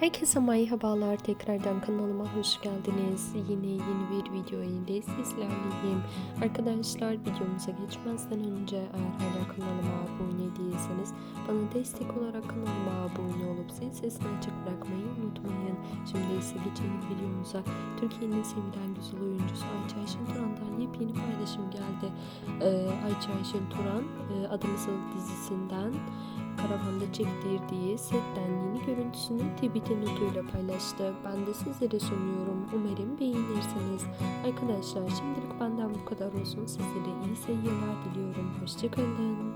Herkese merhabalar tekrardan kanalıma hoş geldiniz. Yine yeni bir video ile sizlerleyim. Arkadaşlar videomuza geçmezden önce eğer hala kanalıma abone değilseniz bana destek olarak kanalıma abone olup zil sesini açık bırakmayı unutmayın. Şimdi ise geçelim videomuza. Türkiye'nin sevilen güzel oyuncusu Ayça Ayşin Turan'dan yepyeni paylaşım geldi. Ee, Ayça Ayşin Turan e, Adımızın dizisinden karavanda çektirdiği setten yeni görüntüsünü TBT notuyla paylaştı. Ben de sizlere sunuyorum. Umarım beğenirsiniz. Arkadaşlar şimdilik benden bu kadar olsun. Sizlere iyi seyirler diliyorum. Hoşçakalın.